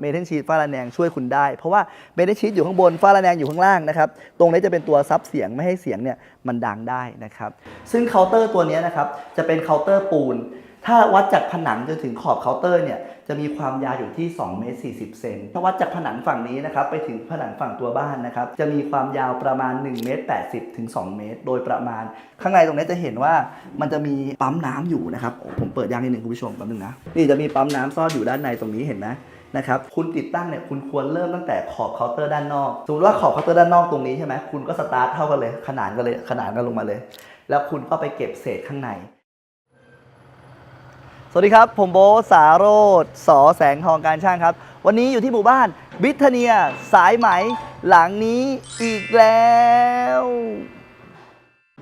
เมทัลชีตฝ้าระแนงช่วยคุณได้ เพราะว่าเมทัลชีตอยู่ข้างบนฝ้าระแนงอยู่ข้างล่างนะครับ ตรงนี้จะเป็นตัวซับเสียงไม่ให้เสียงเนี่ยมันดังได้นะครับ ซึ่งเคาน์เตอร์ตัวนี้นะครับจะเป็นเคาน์เตอร์ปูน ถ้าวัดจากผนังจนถึงขอบเคาน์เตอร์เนี่ยจะมีความยาวอยู่ที่2เมตร40 เซน ถ้าวัดจากผนังฝั่งนี้นะครับไปถึงผนังฝั่งตัวบ้านนะครับจะมีความยาวประมาณ1เมตร80 ถึง 2 เมตร โดยประมาณ ข้างในตรงนี้จะเห็นว่ามันจะมีปั๊มน้ำอยู่นะครับผมเปิดยางนิดหนึ่งคุณผู้ชมแป๊บนึงนะนี่จะมีปั๊มน้ำซ่อนอยู่ด้านในตรงนี้เห็นไหม นะครับคุณติดตั้งเนี่ยคุณควรเริ่มตั้งแต่ขอบเคาน์เตอร์ด้านนอกสมมติว่าขอบเคาน์เตอร์ด้านนอกตรงนี้ใช่ไหมคุณก็สตาร์ทเท่ากันเลยขนานกันเลยขนานกันลงมาเลย แล้วคุณก็ไปเก็บเศษข้างใน สวัสดีครับ ผมโบสาโรธสอแสงทองการช่างครับ วันนี้อยู่ที่หมู่บ้านบิทเนียสายไหมหลังนี้อีกแล้ว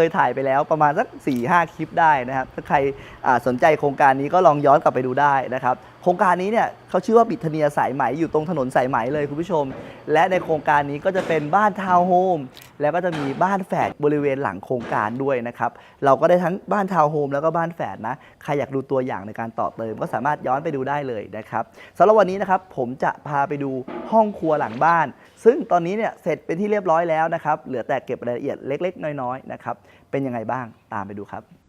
เคยถ่ายไปแล้วประมาณสัก4ี่ห้าคลิปได้นะครับ ถ้าใครสนใจโครงการนี้ก็ลองย้อนกลับไปดูได้นะครับ ครงการนี้เนี่ยเขาชื่อว่าบิทเนียสายไหมอยู่ตรงถนนสายไหมเลยคุณผู้ชม และในโครงการนี้ก็จะเป็นบ้านทาวน์โฮมแล้วก็จะมีบ้านแฝดบริเวณหลังโครงการด้วยนะครับ เราก็ได้ทั้งบ้านทาวน์โฮมแล้วก็บ้านแฝดนะ ใครอยากดูตัวอย่างในการต่อเติม ก็สามารถย้อนไปดูได้เลยนะครับสำหรับวันนี้นะครับผมจะพาไปดูห้องครัวหลังบ้าน ซึ่งตอนนี้เนี่ยเสร็จเป็นที่เรียบร้อยแล้วนะครับเหลือแต่เก็บรายละเอียดเล็ก ๆ น้อยๆนะครับเป็นยังไงบ้างตามไปดูครับ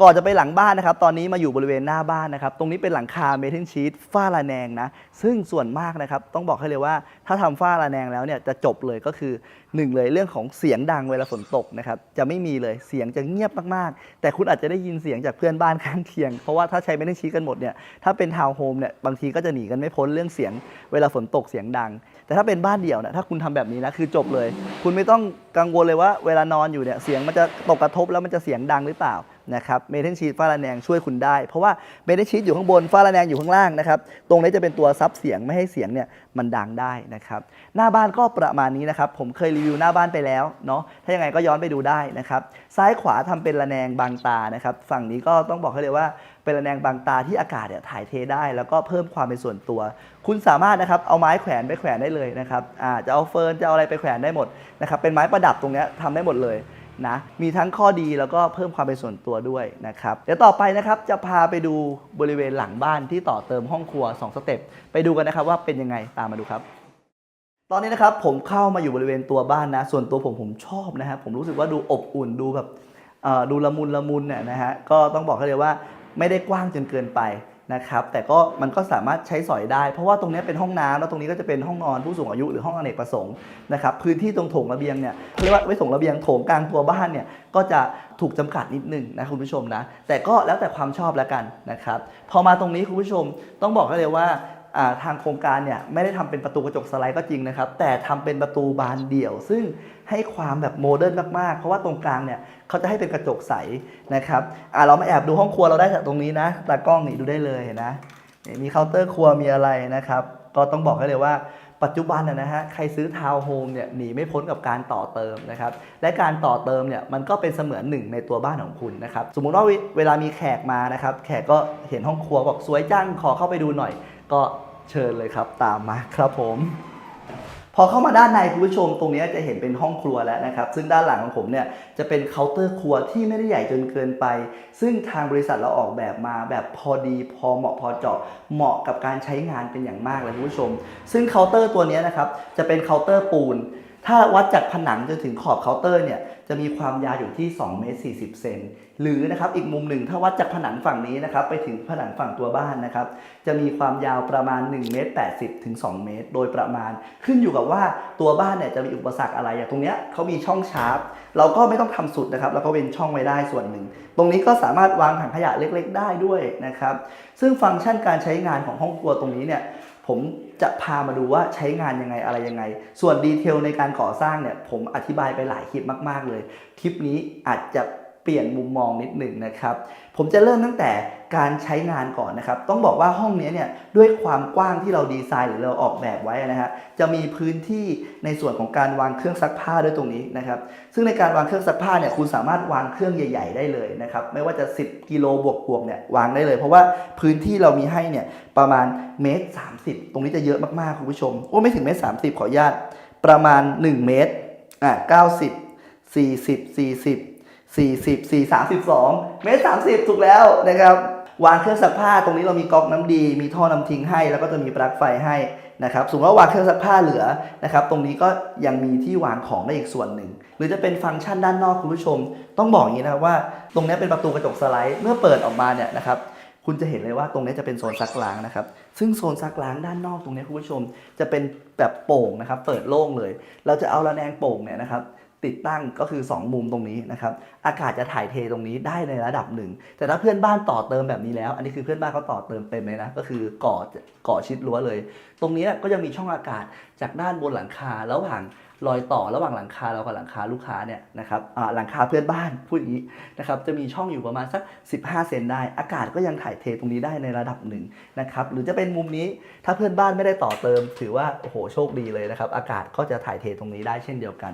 ก่อนจะไปหลังบ้านนะครับ ตอนนี้มาอยู่บริเวณหน้าบ้านนะครับ ตรงนี้เป็นหลังคาเมทัลชีตฝ้าระแนงนะ ซึ่งส่วนมากนะครับ ต้องบอกให้เลยว่า ถ้าทำฝ้าระแนงแล้วเนี่ยจะจบเลยก็คือหนึ่งเลยเรื่องของเสียงดังเวลาฝนตกนะครับ จะไม่มีเลยเสียงจะเงียบมากๆ แต่คุณอาจจะได้ยินเสียงจากเพื่อนบ้านข้างเคียง เพราะว่าถ้าใช้เมทัลชีตกันหมดเนี่ย ถ้าเป็นทาวน์โฮมเนี่ยบางทีก็จะหนีกันไม่พ้นเรื่องเสียงเวลาฝนตกเสียงดัง แต่ถ้าเป็นบ้านเดี่ยวเนี่ยถ้าคุณทำแบบนี้นะคือจบเลย คุณไม่ต้องกังวลเลยว่าเวลานอนอยู่เนี่ยเสียงมันจะตกกระทบแล้วมันจะเสียงดังหรือเปล่า นะครับเมทัลชีตฝ้าระแนงช่วยคุณได้ เพราะว่าเมทัลชีตอยู่ข้างบนฝ้าระแนงอยู่ข้างล่างนะครับตรงนี้จะเป็นตัวซับเสียงไม่ให้เสียงเนี่ยมันดังได้นะครับหน้าบ้านก็ประมาณนี้นะครับผมเคยรีวิวหน้าบ้านไปแล้วเนาะถ้ายังไงก็ย้อนไปดูได้นะครับซ้ายขวาทำเป็นระแนงบางตานะครับฝั่งนี้ก็ต้องบอกให้เลยว่าเป็นระแนงบางตาที่อากาศเนี่ยถ่ายเทได้ แล้วก็เพิ่มความเป็นส่วนตัว คุณสามารถนะครับเอาไม้แขวนไปแขวนได้เลยนะครับอ่าจะเอาเฟิร์นจะเอาอะไรไปแขวนได้หมดนะครับเป็นไม้ประดับตรงเนี้ยทำได้หมดเลย นะมีทั้งข้อดีแล้วก็เพิ่มความเป็นส่วนตัวด้วยนะครับเดี๋ยวต่อไปนะครับจะพาไปดูบริเวณหลังบ้านที่ต่อเติมห้องครัว 2 สเต็ปไปดูกันนะครับว่าเป็นยังไงตามมาดูครับตอนนี้นะครับผมเข้ามาอยู่บริเวณตัวบ้านนะ ส่วนตัวผมผมชอบนะฮะผมรู้สึกว่าดูอบอุ่นดูแบบดูละมุนละมุนเนี่ยนะฮะก็ต้องบอกให้เลยว่าไม่ได้กว้างจนเกินไป นะครับแต่ก็มันก็สามารถใช้สอยได้ เพราะว่าตรงนี้เป็นห้องน้ำแล้วตรงนี้ก็จะเป็นห้องนอนผู้สูงอายุหรือห้องอเนกประสงค์นะครับพื้นที่ตรงโถงระเบียงเนี่ยเรียกว่าไว้โถงระเบียงโถงกลางตัวบ้านเนี่ยก็จะถูกจำกัดนิดนึงนะคุณผู้ชมนะแต่ก็แล้วแต่ความชอบแล้วกันนะครับพอมาตรงนี้คุณผู้ชมต้องบอกกันเลยว่า ทางโครงการเนี่ยไม่ได้ทำเป็นประตูกระจกสไลด์ก็จริงนะครับ แต่ทำเป็นประตูบานเดี่ยว ซึ่งให้ความแบบโมเดิร์นมากๆ เพราะว่าตรงกลางเนี่ยเขาจะให้เป็นกระจกใสนะครับอ่าเรามาแอบดูห้องครัวเราได้จากตรงนี้นะตากล้องนี่ดูได้เลยนะมีเคาน์เตอร์ครัวมีอะไรนะครับ ก็ต้องบอกให้เลยว่าปัจจุบันนะฮะใครซื้อทาวน์โฮมเนี่ยหนีไม่พ้นกับการต่อเติมนะครับและการต่อเติมเนี่ยมันก็เป็นเสมือนหนึ่งในตัวบ้านของคุณนะครับสมมุติว่าเวลามีแขกมานะครับแขกก็เห็นห้องครัวบอกสวยจังขอเข้าไปดูหน่อย ก็เชิญเลยครับตามมาครับผม พอเข้ามาด้านในคุณผู้ชมตรงนี้จะเห็นเป็นห้องครัวแล้วนะครับ ซึ่งด้านหลังของผมเนี่ยจะเป็นเคาน์เตอร์ครัวที่ไม่ได้ใหญ่จนเกินไป ซึ่งทางบริษัทเราออกแบบมาแบบพอดีพอเหมาะพอเจาะเหมาะกับการใช้งานเป็นอย่างมากเลยคุณผู้ชม ซึ่งเคาน์เตอร์ตัวนี้นะครับจะเป็นเคาน์เตอร์ปูน ถ้าวัดจากผนังจนถึงขอบเคาน์เตอร์เนี่ยจะมีความยาวอยู่ที่2เมตร40 เซนหรือนะครับอีกมุมหนึ่งถ้าวัดจากผนังฝั่งนี้นะครับไปถึงผนังฝั่งตัวบ้านนะครับจะมีความยาวประมาณ1เมตร80 ถึง 2 เมตร โดยประมาณ ขึ้นอยู่กับว่าตัวบ้านเนี่ยจะมีอุปสรรคอะไรอย่างตรงเนี้ยเขามีช่องชาร์ปเราก็ไม่ต้องทำสุดนะครับเราก็เว้นช่องไว้ได้ส่วนหนึ่ง ตรงนี้ก็สามารถวางถังขยะเล็ก ๆ ได้ด้วยนะครับซึ่งฟังก์ชันการใช้งานของห้องครัวตรงนี้เนี่ยผม จะพามาดูว่าใช้งานยังไงอะไรยังไง ส่วนดีเทลในการก่อสร้างเนี่ยผมอธิบายไปหลายคลิปมาก ๆ เลย คลิปนี้อาจจะ เปลี่ยนมุมมองนิดหนึ่งนะครับ ผมจะเริ่มตั้งแต่การใช้งานก่อนนะครับ ต้องบอกว่าห้องนี้เนี่ยด้วยความกว้างที่เราดีไซน์หรือเราออกแบบไว้นะฮะจะมีพื้นที่ในส่วนของการวางเครื่องซักผ้าด้วยตรงนี้นะครับ ซึ่งในการวางเครื่องซักผ้าเนี่ยคุณสามารถวางเครื่องใหญ่ ๆ ได้เลยนะครับ ไม่ว่าจะ 10 กิโลบวกบวกเนี่ยวางได้เลย เพราะว่าพื้นที่เรามีให้เนี่ยประมาณเมตร30 ตรงนี้จะเยอะมากๆคุณผู้ชม โอ้ไม่ถึงเมตร30 ขออนุญาตประมาณ 1 เมตรอะ90 40 40 40 4 32 เมตร 30 ถูกแล้วนะครับ วางเครื่องซักผ้าตรงนี้เรามีก๊อกน้ำดี มีท่อน้ำทิ้งให้ แล้วก็จะมีปลั๊กไฟให้นะครับสมมติว่าวางเครื่องซักผ้าเหลือนะครับ ตรงนี้ก็ยังมีที่วางของได้อีกส่วนหนึ่ง หรือจะเป็นฟังก์ชันด้านนอกคุณผู้ชม ต้องบอกอย่างนี้นะครับว่า ตรงนี้เป็นประตูกระจกสไลด์ เมื่อเปิดออกมาเนี่ยนะครับ คุณจะเห็นเลยว่าตรงนี้จะเป็นโซนซักล้างนะครับ ซึ่งโซนซักล้างด้านนอกตรงนี้คุณผู้ชม จะเป็นแบบโป่งนะครับ เปิดโล่งเลย เราจะเอาระแนงโป่งเนี่ยนะครับ ติดตั้งก็คือ 2 มุมตรงนี้นะครับอากาศจะถ่ายเทตรงนี้ได้ในระดับหนึ่ง แต่ถ้าเพื่อนบ้านต่อเติมแบบนี้แล้ว อันนี้คือเพื่อนบ้านเขาต่อเติมเต็มเลยนะ ก็คือก่อก่อชิดรั้วเลย ตรงนี้ก็จะมีช่องอากาศจากด้านบนหลังคาระหว่างรอยต่อระหว่างหลังคาเรากับหลังคาลูกค้าเนี่ยนะครับหลังคาเพื่อนบ้านพูดอย่างนี้นะครับจะมีช่องอยู่ประมาณสัก 15 เซนได้ อากาศก็ยังถ่ายเทตรงนี้ได้ในระดับหนึ่งนะครับหรือจะเป็นมุมนี้ถ้าเพื่อนบ้านไม่ได้ต่อเติม ถือว่าโอ้โหโชคดีเลยนะครับอากาศก็จะถ่ายเทตรงนี้ได้เช่นเดียวกัน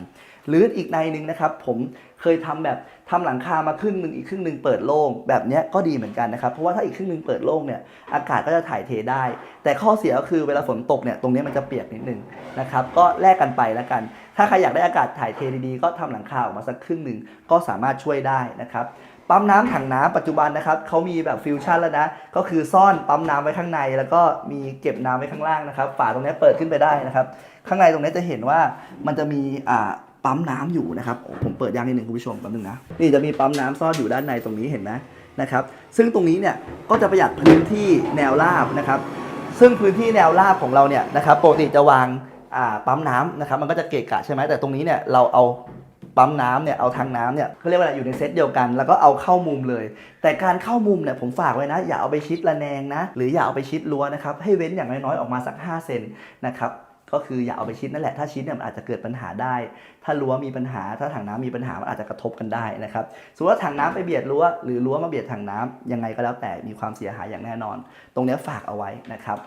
หรืออีกในหนึ่งนะครับ ผมเคยทำแบบทำหลังคามาครึ่งหนึ่งอีกครึ่งหนึ่งเปิดโล่งแบบนี้ก็ดีเหมือนกันนะครับ เพราะว่าถ้าอีกครึ่งหนึ่งเปิดโล่งเนี่ยอากาศก็จะถ่ายเทได้ แต่ข้อเสียก็คือเวลาฝนตกเนี่ยตรงนี้มันจะเปียกนิดนึงนะครับก็แลกกันไปแล้วกัน ถ้าใครอยากได้อากาศถ่ายเทดีๆก็ทำหลังคาออกมาสักครึ่งหนึ่งก็สามารถช่วยได้นะครับปั๊มน้ำถังน้ำปัจจุบันนะครับเขามีแบบฟิวชั่นแล้วนะ ก็คือซ่อนปั๊มน้ำไว้ข้างใน แล้วก็มีเก็บน้ำไว้ข้างล่างนะครับ ฝาตรงนี้เปิดขึ้นไปได้นะครับ ข้างในตรงนี้จะเห็นว่ามันจะมีอ่า ปั๊มน้ำอยู่นะครับ ผมเปิดยางนิดหนึ่งคุณผู้ชมแป๊บนึงนะ นี่จะมีปั๊มน้ำซ่อนอยู่ด้านในตรงนี้เห็นไหมนะครับ ซึ่งตรงนี้เนี่ยก็จะประหยัดพื้นที่แนวราบนะครับ ซึ่งพื้นที่แนวราบของเราเนี่ยนะครับปกติจะวางปั๊มน้ำนะครับ มันก็จะเกะกะใช่ไหมแต่ตรงนี้เนี่ยเราเอาปั๊มน้ำเนี่ยเอาทางน้ำเนี่ยเขาเรียกว่าอะไรอยู่ในเซตเดียวกัน แล้วก็เอาเข้ามุมเลย แต่การเข้ามุมเนี่ยผมฝากไว้นะ อย่าเอาไปชิดระแนงนะ หรืออย่าเอาไปชิดรั้วนะครับ ให้เว้นอย่างน้อยๆออกมาสัก 5 เซนนะครับ ก็คืออย่าเอาไปชิดนั่นแหละถ้าชิดเนี่ยมันอาจจะเกิดปัญหาได้ ถ้ารั้วมีปัญหา ถ้าถังน้ำมีปัญหามันอาจจะกระทบกันได้นะครับสมมติว่าถังน้ำไปเบียดรั้วหรือรั้วมาเบียดถังน้ำยังไงก็แล้วแต่มีความเสียหายอย่างแน่นอน ตรงนี้ฝากเอาไว้นะครับ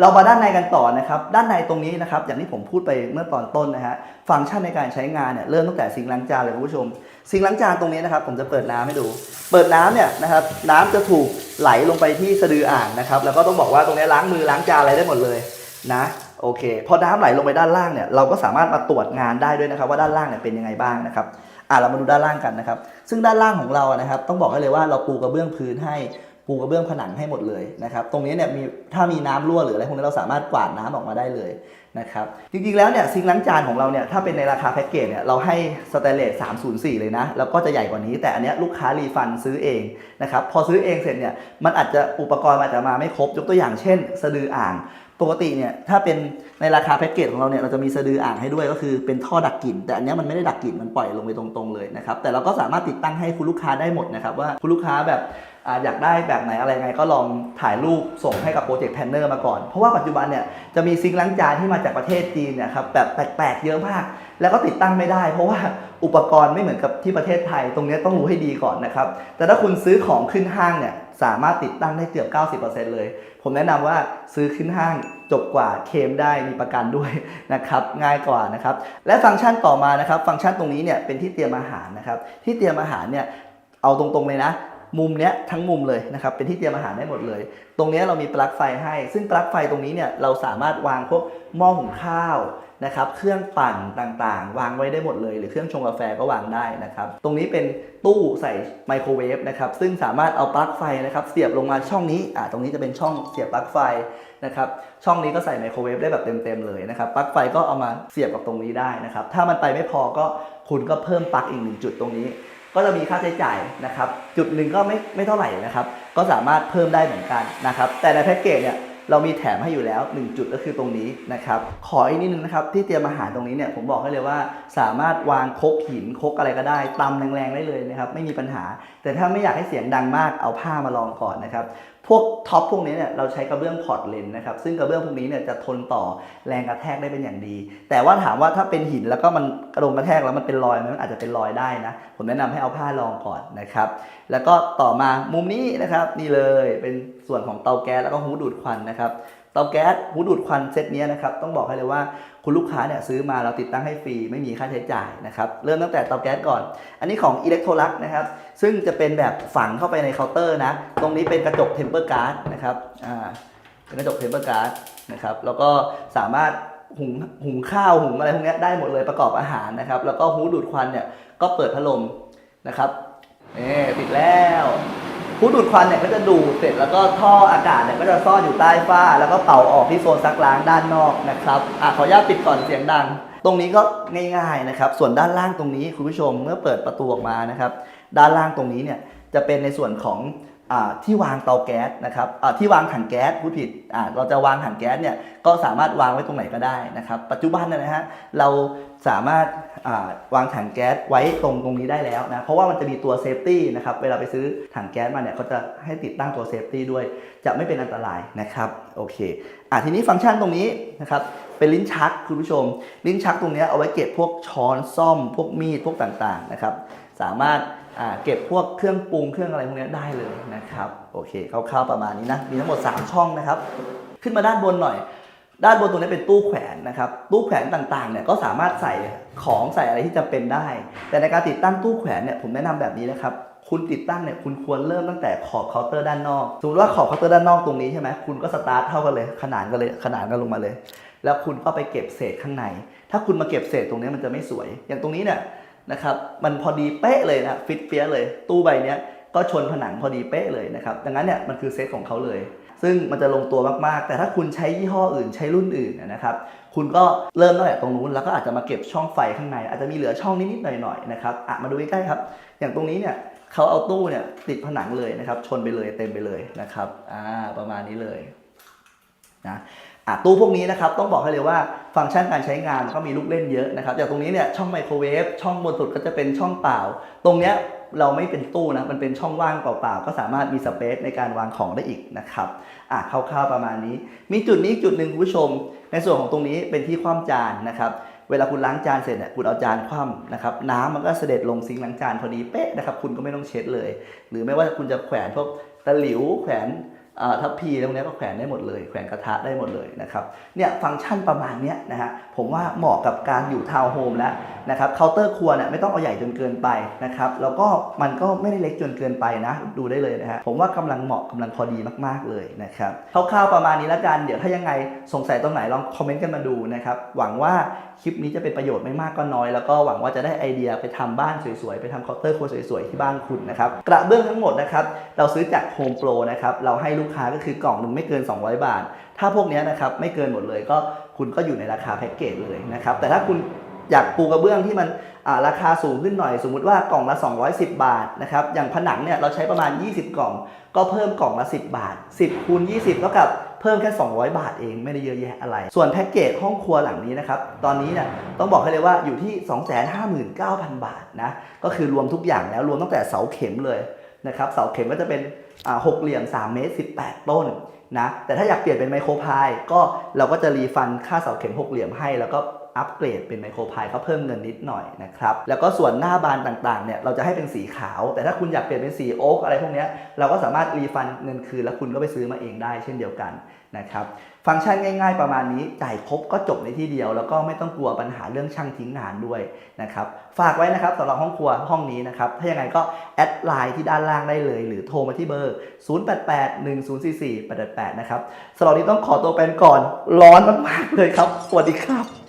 เรามาด้านในกันต่อนะครับ ด้านในตรงนี้นะครับ อย่างที่ผมพูดไปเมื่อตอนต้นนะฮะ ฟังก์ชันในการใช้งานเนี่ยเริ่มตั้งแต่ซิงล้างจานเลยคุณผู้ชม ซิงล้างจานตรงนี้นะครับ ผมจะเปิดน้ำให้ดู เปิดน้ำเนี่ยนะครับ น้ำจะถูกไหลลงไปที่สะดืออ่างนะครับ แล้วก็ต้องบอกว่าตรงนี้ล้างมือล้างจานอะไรได้หมดเลยนะ โอเค พอน้ำไหลลงไปด้านล่างเนี่ยเราก็สามารถมาตรวจงานได้ด้วยนะครับ ว่าด้านล่างเนี่ยเป็นยังไงบ้างนะครับอะเรามาดูด้านล่างกันนะครับ ซึ่งด้านล่างของเรานะครับ ต้องบอกให้เลยว่าเราปูกระเบื้องพื้นให้ปูกระเบื้องผนังให้หมดเลยนะครับ ตรงนี้เนี่ยมีถ้ามีน้ำรั่วหรืออะไรพวกนี้เราสามารถกวาดน้ำออกมาได้เลยนะครับ จริงๆแล้วเนี่ยซิงล้างจานของเราเนี่ยถ้าเป็นในราคาแพ็กเกจเนี่ยเราให้สเตเลส304 เลยนะ แล้วก็จะใหญ่กว่านี้ แต่อันเนี้ยลูกค้ารีฟันซื้อเองนะครับ พอซื้อเองเสร็จเนี่ยมันอาจจะอุปกรณ์อาจจะมาไม่ครบยกตัวอย่างเช่น สะดืออ่าง ปกติเนี่ยถ้าเป็นในราคาแพ็กเกจของเราเนี่ยเราจะมีสะดืออ่างให้ด้วยก็คือเป็นท่อดักกลิ่น แต่อันนี้มันไม่ได้ดักกลิ่นมันปล่อยลงไปตรงๆเลยนะครับแต่เราก็สามารถติดตั้งให้คุณลูกค้าได้หมดนะครับว่าคุณลูกค้าแบบออยากได้แบบไหนอะไรไงก็ลองถ่ายรูปส่งให้กับโปรเจกต์แพนเนอร์มาก่อน เพราะว่าปัจจุบันเนี่ยจะมีซิงค์ล้างจานที่มาจากประเทศจีนเนี่ยครับแบบแปลกๆเยอะมาก แล้วก็ติดตั้งไม่ได้ เพราะว่าอุปกรณ์ไม่เหมือนกับที่ประเทศไทย ตรงนี้ต้องรู้ให้ดีก่อนนะครับแต่ถ้าคุณซื้อของขึ้นห้างเนี่ย สามารถติดตั้งได้เกือบ 90%เลย ผมแนะนำว่าซื้อขึ้นห้างจบกว่าเคมได้มีประกันด้วยนะครับง่ายกว่านะครับและฟังก์ชันต่อมานะครับ ฟังก์ชันตรงนี้เนี่ยเป็นที่เตรียมอาหารนะครับที่เตรียมอาหารเนี่ยเอาตรงๆเลยนะมุมเนี้ยทั้งมุมเลยนะครับเป็นที่เตรียมอาหารได้หมดเลย ตรงเนี้ยเรามีปลั๊กไฟให้ ซึ่งปลั๊กไฟตรงนี้เนี่ยเราสามารถวางพวกหม้อหุงข้าว นะครับ เครื่องปั่นต่างๆ วางไว้ได้หมดเลย หรือเครื่องชงกาแฟก็วางได้นะครับ ตรงนี้เป็นตู้ใส่ไมโครเวฟนะครับ ซึ่งสามารถเอาปลั๊กไฟนะครับ เสียบลงมาช่องนี้ อ่า ตรงนี้จะเป็นช่องเสียบปลั๊กไฟนะครับ ช่องนี้ก็ใส่ไมโครเวฟได้แบบเต็มๆเลยนะครับ ปลั๊กไฟก็เอามาเสียบกับตรงนี้ได้นะครับ ถ้ามันไปไม่พอก็คุณก็เพิ่มปลั๊กอีกหนึ่งจุดตรงนี้ ก็จะมีค่าใช้จ่ายนะครับ จุดหนึ่งก็ไม่ไม่เท่าไหร่นะครับ ก็สามารถเพิ่มได้เหมือนกันนะครับ แต่ในแพ็กเกจเนี่ย เรามีแถมให้อยู่แล้ว 1 จุดก็คือตรงนี้นะครับ ขออีกนิดนึงนะครับ ที่เตรียมอาหารตรงนี้เนี่ยผมบอกให้เลยว่าสามารถวางคกหินคกอะไรก็ได้ตำแรงๆได้เลยนะครับ ไม่มีปัญหา แต่ถ้าไม่อยากให้เสียงดังมากเอาผ้ามารองก่อนนะครับพวกท็อปพวกนี้เนี่ยเราใช้กระเบื้องพอร์ตเลนนะครับซึ่งกระเบื้องพวกนี้เนี่ยจะทนต่อแรงกระแทกได้เป็นอย่างดี แต่ว่าถามว่าถ้าเป็นหินแล้วก็มันกระดงกระแทกแล้วมันเป็นรอยไหมมันอาจจะเป็นรอยได้นะผมแนะนำให้เอาผ้ารองก่อนนะครับ แล้วก็ต่อมามุมนี้นะครับนี่เลยเป็นส่วนของเตาแก๊สแล้วก็หูดูดควันนะครับเตาแก๊สหูดูดควันเซตเนี้ยนะครับต้องบอกให้เลยว่า คุณลูกค้าเนี่ยซื้อมาเราติดตั้งให้ฟรีไม่มีค่าใช้จ่ายนะครับเริ่มตั้งแต่เตาแก๊สก่อน อันนี้ของ e l e c t r o l u x นะครับซึ่งจะเป็นแบบฝังเข้าไปในเคาน์เตอร์นะตรงนี้เป็นกระจกเทมเปอร์การ์ดนะครับอ่าเป็นกระจกเทมเปอร์การ์ดนะครับแล้วก็สามารถหุงหุงข้าวหุงอะไรพวกนี้ได้หมดเลยประกอบอาหารนะครับแล้วก็หูดูดควันเนี่ยก็เปิดพัดลมนะครับนี่ปิดแล้ว ผู้ดูดควันเนี่ยก็จะดูดเสร็จแล้วก็ท่ออากาศเนี่ยก็จะซ่อนอยู่ใต้ฝ้า แล้วก็เป่าออกที่โซนซักล้างด้านนอกนะครับอะขออนุญาตปิดก่อนเสียงดัง ตรงนี้ก็ง่ายๆนะครับส่วนด้านล่างตรงนี้คุณผู้ชมเมื่อเปิดประตูออกมานะครับด้านล่างตรงนี้เนี่ยจะเป็นในส่วนของ ที่วางเตาแก๊สนะครับที่วางถังแก๊สพูดผิดเราจะวางถังแก๊สเนี่ยก็สามารถวางไว้ตรงไหนก็ได้นะครับ ปัจจุบันนะฮะเราสามารถวางถังแก๊สไว้ตรงตรงนี้ได้แล้วนะเพราะว่ามันจะมีตัวเซฟตี้นะครับเวลาไปซื้อถังแก๊สมาเนี่ยเขาจะให้ติดตั้งตัวเซฟตี้ด้วย จะไม่เป็นอันตรายนะครับโอเคอะทีนี้ฟังก์ชันตรงนี้นะครับเป็นลิ้นชักคุณผู้ชม ลิ้นชักตรงนี้เอาไว้เก็บพวกช้อนซ่อม พวกมีดพวกต่างๆนะครับสามารถ เก็บพวกเครื่องปรุงเครื่องอะไรพวกนี้ได้เลยนะครับโอเคคร่าวๆประมาณนี้นะมีทั้งหมด 3 ช่องนะครับ ขึ้นมาด้านบนหน่อย ด้านบนตรงนี้เป็นตู้แขวนนะครับตู้แขวนต่างๆเนี่ยก็สามารถใส่ของใส่อะไรที่จำเป็นได้ แต่ในการติดตั้งตู้แขวนเนี่ยผมแนะนำแบบนี้นะครับคุณติดตั้งเนี่ยคุณควรเริ่มตั้งแต่ขอบเคาน์เตอร์ด้านนอก สมมติว่าขอบเคาน์เตอร์ด้านนอกตรงนี้ใช่ไหมคุณก็สตาร์ทเท่ากันเลย ขนานกันเลยขนานกันลงมาเลย แล้วคุณก็ไปเก็บเศษข้างใน ถ้าคุณมาเก็บเศษตรงนี้มันจะไม่สวย อย่างตรงนี้เนี่ย นะครับมันพอดีเป๊ะเลยนะฟิตเปี้ยเลยตู้ใบนี้ก็ชนผนังพอดีเป๊ะเลยนะครับดังนั้นเนี่ยมันคือเซตของเขาเลย ซึ่งมันจะลงตัวมากๆ แต่ถ้าคุณใช้ยี่ห้ออื่นใช้รุ่นอื่นนะครับคุณก็เริ่มตั้งแต่ตรงนู้นแล้วก็อาจจะมาเก็บช่องไฟข้างใน อาจจะมีเหลือช่องนิดๆหน่อยๆนะครับอะมาดูใกล้ๆครับ อย่างตรงนี้เนี่ยเขาเอาตู้เนี่ยติดผนังเลยนะครับชนไปเลยเต็มไปเลยนะครับอ่าประมาณนี้เลยนะ ตู้พวกนี้นะครับต้องบอกให้เลยว่าฟังก์ชันการใช้งานก็มีลูกเล่นเยอะนะครับอย่างตรงนี้เนี่ยช่องไมโครเวฟช่องบนสุดก็จะเป็นช่องเปล่า ตรงเนี้ยเราไม่เป็นตู้นะมันเป็นช่องว่างเปล่าๆก็สามารถมีสเปซในการวางของได้อีกนะครับอะคร่าวๆประมาณนี้ มีจุดนี้จุดหนึ่งคุณผู้ชม ในส่วนของตรงนี้เป็นที่คว่ำจานนะครับเวลาคุณล้างจานเสร็จเนี่ยคุณเอาจานคว่ำนะครับน้ำมันก็เสด็จลงซิงล้างจานพอดีเป๊ะนะครับคุณก็ไม่ต้องเช็ดเลย หรือไม่ว่าคุณจะแขวนพวกตะหลิวแขวน ทัพพีตรงนี้ก็แขวนได้หมดเลย แขวนกระทะได้หมดเลยนะครับเนี่ยฟังก์ชันประมาณนี้นะฮะผมว่าเหมาะกับการอยู่ทาวน์โฮมแล้วนะครับเคาน์เตอร์ครัวเนี่ยไม่ต้องเอาใหญ่จนเกินไปนะครับแล้วก็มันก็ไม่ได้เล็กจนเกินไปนะ ดูได้เลยนะฮะผมว่ากำลังเหมาะกำลังพอดีมาก ๆเลยนะครับคร่าวๆประมาณนี้แล้วกันเดี๋ยวถ้ายังไงสงสัยตรงไหนลองคอมเมนต์กันมาดูนะครับหวังว่าคลิปนี้จะเป็นประโยชน์ไม่มากก็น้อย แล้วก็หวังว่าจะได้ไอเดียไปทำบ้านสวยๆไปทำเคาน์เตอร์ครัวสวยๆที่บ้านคุณนะครับกระเบื้องทั้งหมดนะครับเราซื้อจาก Home Pro นะครับเราให้ลูกค้าก็คือกล่องหนึ่งไม่เกิน 200 บาท ถ้าพวกนี้นะครับไม่เกินหมดเลยก็คุณก็อยู่ในราคาแพ็กเกจเลยนะครับแต่ถ้าคุณอยากปูกระเบื้องที่มันราคาสูงขึ้นหน่อย สมมุติว่ากล่องละ 210 บาทนะครับอย่างผนังเนี่ยเราใช้ประมาณ 20 กล่อง ก็เพิ่มกล่องละ 10 บาท 10คูณ20เท่ากับเพิ่มแค่ 200 บาทเองไม่ได้เยอะแยะอะไร ส่วนแพ็กเกจห้องครัวหลังนี้นะครับ ตอนนี้เนี่ยต้องบอกให้เลยว่าอยู่ที่ 259,000 บาทนะ ก็คือรวมทุกอย่างแล้วรวมตั้งแต่เสาเข็มเลยนะครับ เสาเข็มก็จะเป็น หกเหลี่ยม 3 เมตร 18 ต้นนะแต่ถ้าอยากเปลี่ยนเป็นไมโครพายก็เราก็จะรีฟันค่าเสาเข็มหกเหลี่ยมให้ แล้วก็อัปเกรดเป็นไมโครพายเขาเพิ่มเงินนิดหน่อยนะครับแล้วก็ส่วนหน้าบานต่างๆเนี่ยเราจะให้เป็นสีขาว แต่ถ้าคุณอยากเปลี่ยนเป็นสีโอ๊กอะไรพวกนี้เราก็สามารถรีฟันเงินคืนแล้วคุณก็ไปซื้อมาเองได้เช่นเดียวกัน นะครับฟังก์ชันง่าย ๆ ประมาณนี้จ่ายครบก็จบในที่เดียว แล้วก็ไม่ต้องกลัวปัญหาเรื่องช่างทิ้งงานด้วยนะครับฝากไว้นะครับสำหรับห้องครัวห้องนี้นะครับถ้ายังไงก็แอดไลน์ที่ด้านล่างได้เลย หรือโทรมาที่เบอร์ 0881044888 นะครับสำหรับนี้ต้องขอตัวไปก่อนร้อนมากๆเลยครับ สวัสดีครับ